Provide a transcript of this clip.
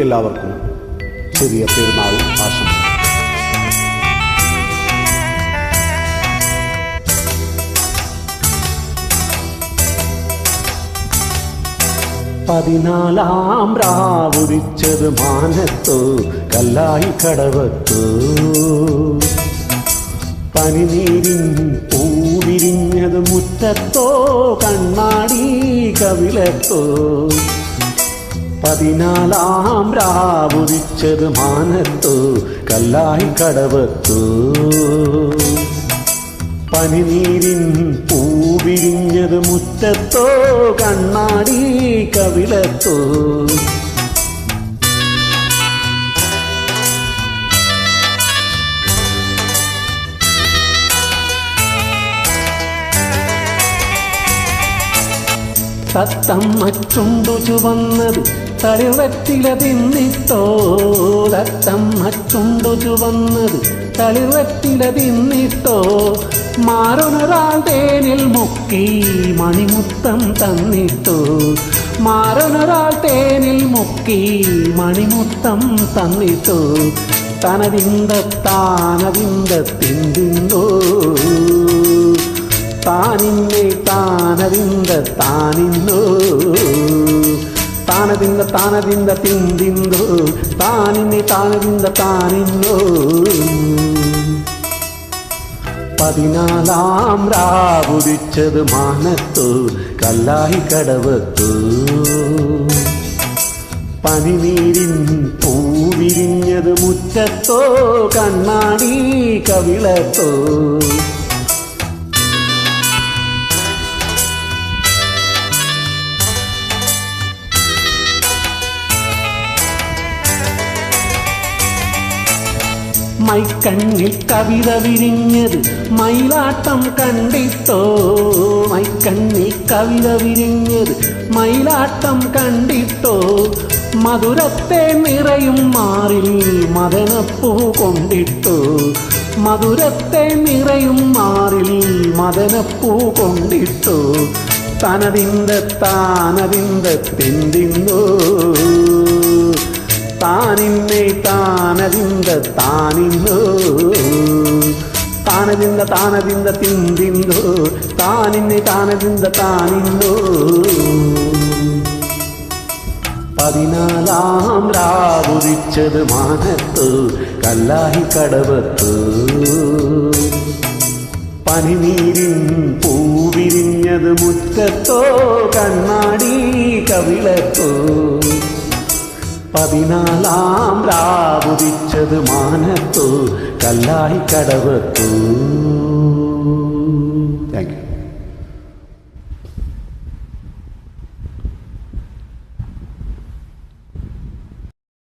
എല്ലാവർക്കും ചെറിയ പെരുന്നാൾ ആശംസ പതിനാലാം രാവുദിച്ചത് മാനത്തു കല്ലായി കടവത്തു. പനിനീരിൻ പൂവിരിഞ്ഞത് മുറ്റത്തോ കണ്ണാടി കവിളത്തോ. പതിനാലാം രാവുദിച്ചത് മാനത്തു കല്ലായി കടവത്തു. പനിനീരിൻ പൂവിരിഞ്ഞത് മുറ്റത്തോ കണ്ണാടി കവിളത്തോ. തത്തം മറ്റുണ്ടു ചുവന്നത് തളിർവറ്റില തിന്നിട്ടോ തത്തമ്മ ചുണ്ടു ചുവന്നത് തളിർവറ്റില തിന്നിട്ടോ മാറൊനൊരാൾ തേനിൽ മുക്കി മണിമുത്തം തന്നിട്ടോ മാറൊനൊരാൾ തേനിൽ മുക്കി മണിമുത്തം തന്നിട്ടോ തനതിന്ത താനതിന്ത തിന്തിന്നോ താനിന്നെ താനതിന്ത താനിന്നോ. താനതിന്ത ತಾನದಿಂದ തിന്തിന്തോ താനിന്നെ ತಾನದಿಂದ താനിന്നോ. പതിനാലാം രാവുദിച്ചത് മാനത്തു കല്ലായി കടവത്തു. പനിനീരിൻ പൂവിരിഞ്ഞത് മുറ്റത്തോ കണ്ണാടി കവിളത്തോ. മൈക്കണ്ണിൽ കവിത വിരിഞ്ഞത് മൈലാട്ടം കണ്ടിട്ടോ? മൈക്കണ്ണിൽ കവിത വിരിഞ്ഞത് മൈലാട്ടം കണ്ടിട്ടോ? മധുരത്തെ നിറയും മാറിൽ മദനപ്പൂ കൊണ്ടിട്ടോ? മധുരത്തെ നിറയും മാറിൽ മദനപ്പൂ കൊണ്ടിട്ടോ? തനതിന്ത താനതിന്ത? തിന്തിന്നോ താനിന്നെ താനതിന്ത താനിന്നോ താനതിന്ത താനതിന്ത തിന്തിന്തോ താനിന്നെ താനതിന്ത താനിന്നോ പതിനാലാം രാവുദിച്ചത് മാനത്തു കല്ലാഹി കടവത്തു പനിനീരിൻ പൂവിരിഞ്ഞത് മുറ്റത്തോ കണ്ണാടി കവിളത്തോ പതിനാലാം രാവുദിച്ചത് മാനത്തു കല്ലായി കടവത്തോ.